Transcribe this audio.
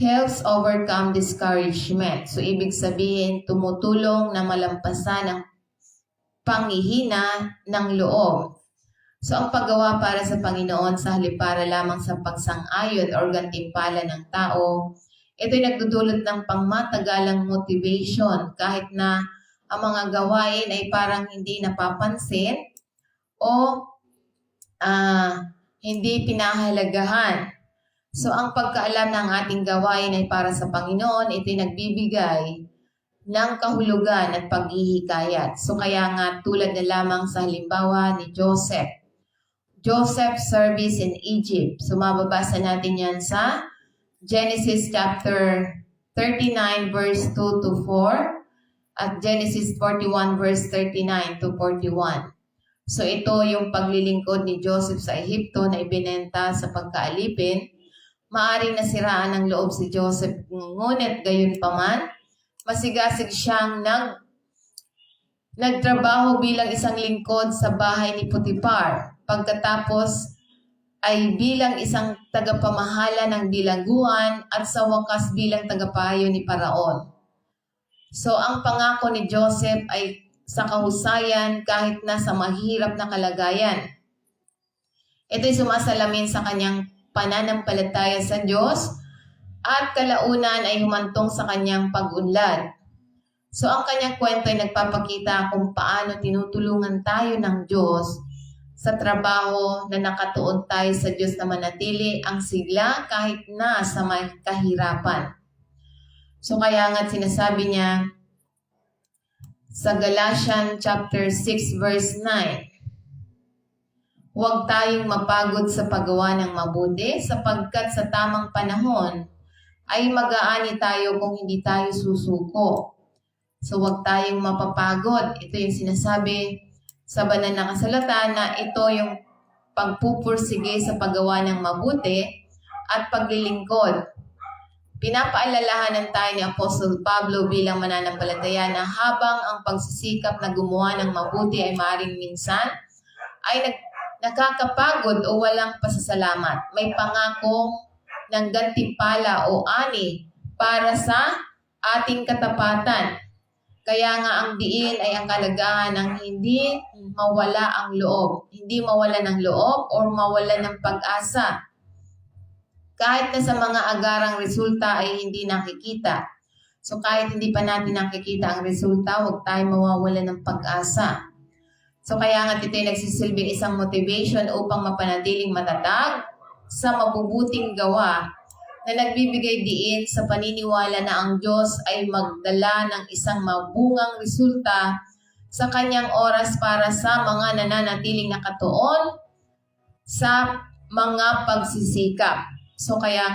helps overcome discouragement. So, ibig sabihin, tumutulong na malampasan ang panghihina ng loob. So, ang paggawa para sa Panginoon sa halip para lamang sa pagsang-ayon or gantimpala ng tao, ito'y nagdudulot ng pangmatagalang motivation kahit na ang mga gawain ay parang hindi napapansin o ah, hindi pinahalagahan. So, ang pagkaalam ng ating gawain ay para sa Panginoon, ito'y nagbibigay ng kahulugan at paghihikayat. So, kaya nga tulad na lamang sa halimbawa ni Joseph. Joseph's service in Egypt. So, mababasa natin yan sa Genesis chapter 39 verse 2 to 4 at Genesis 41 verse 39 to 41. So ito yung paglilingkod ni Joseph sa Ehipto na ibinenta sa pagkaalipin. Maaring nasiraan ng loob si Joseph, ngunit gayon paman, masigasig siyang nag nagtrabaho bilang isang lingkod sa bahay ni Potiphar. Pagkatapos ay bilang isang tagapamahala ng bilangguan at sa wakas bilang tagapayo ni Paraon. So ang pangako ni Joseph ay sa kahusayan kahit na sa mahirap na kalagayan. Ito'y sumasalamin sa kanyang pananampalataya sa Diyos at kalaunan ay humantong sa kanyang pag-unlad. So ang kanyang kwento ay nagpapakita kung paano tinutulungan tayo ng Diyos sa trabaho na nakatuon tayo sa Diyos na manatili ang sigla kahit na sa may kahirapan. So kaya nga sinasabi niya sa Galatians chapter 6 verse 9, Huwag tayong mapagod sa paggawa ng mabuti sapagkat sa tamang panahon ay mag-aani tayo kung hindi tayo susuko. So huwag tayong mapapagod. Ito yung sinasabi sa banal na kasalatan na ito yung pagpupursige sa paggawa ng mabuti at paglilingkod. Pinapaalalahanan tayo ni Apostle Pablo bilang mananampalataya na habang ang pagsisikap na gumawa ng mabuti ay maring minsan, ay nag, nakakapagod o walang pasasalamat. May pangakong ng gantimpala o ani para sa ating katapatan. Kaya nga ang diin ay ang kalagahan ng hindi mawala ang loob. Hindi mawala ng loob or mawala ng pag-asa. Kahit na sa mga agarang resulta ay hindi nakikita. So kahit hindi pa natin nakikita ang resulta, huwag tayo mawawala ng pag-asa. So kaya nga ito ay nagsisilbing isang motivation upang mapanatiling matatag sa mabubuting gawa na nagbibigay diin sa paniniwala na ang Diyos ay magdala ng isang mabungang resulta sa kanyang oras para sa mga nananatiling nakatuon sa mga pagsisikap. So kaya